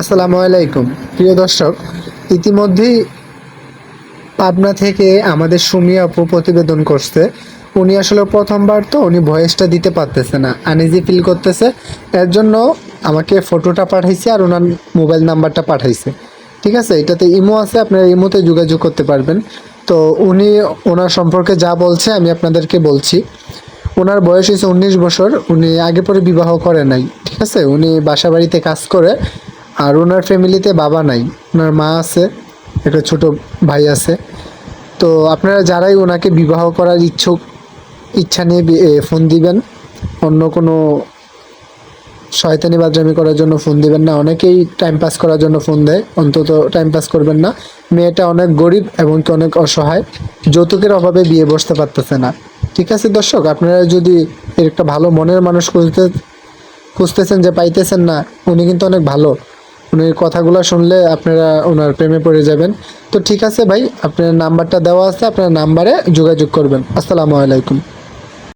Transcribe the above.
আসসালামু আলাইকুম। প্রিয় দর্শক, ইতিমধ্যেই পাবনা থেকে আমাদের সুমি আপু প্রতিবেদন করছে। উনি আসলে প্রথমবার তো উনি ভয়েসটা দিতে পারতেছে না আনইজি ফিল করতেছে। এর জন্য আমাকে ফটোটা পাঠাইছে আর ওনার মোবাইল নাম্বারটা পাঠাইছে। ঠিক আছে, এটাতে ইমো আছে, আপনারা ইমোতে যোগাযোগ করতে পারবেন। তো উনি ওনার সম্পর্কে যা বলছে আমি আপনাদেরকে বলছি। ওনার বয়স হয়েছে উনিশ বছর, উনি আগে পরে বিবাহ করে নাই, ঠিক আছে? উনি বাসা বাড়িতে কাজ করে, আর ওনার ফ্যামিলিতে বাবা নাই। ওনার মা আছে, একটা ছোট ভাই আছে। তো আপনারা যারাই ওনাকে বিবাহ করার ইচ্ছুক, ইচ্ছা নিয়ে ফোন দিবেন। অন্য কোনো শয়তানি বাদরামি করার জন্য ফোন দিবেন না। অনেকেই টাইম পাস করার জন্য ফোন দেয়, অন্তত টাইম পাস করবেন না। মেয়েটা অনেক গরিব এবং অনেক অসহায়। যৌতুকের অভাবে বিয়ে বসতে পারতেছে না। ঠিক আছে দর্শক, আপনারা যদি এর একটা ভালো মনের মানুষ খুঁজতে, খুঁজতেছেন যে পাইতেছেন না, উনি কিন্তু অনেক ভালো। উনি কথাগুলো শুনলে আপনারা ওনার প্রেমে পড়ে যাবেন। তো ঠিক আছে ভাই, আপনার নাম্বারটা দেওয়া আছে, আপনার নাম্বারে যোগাযোগ করবেন। আসসালামু আলাইকুম।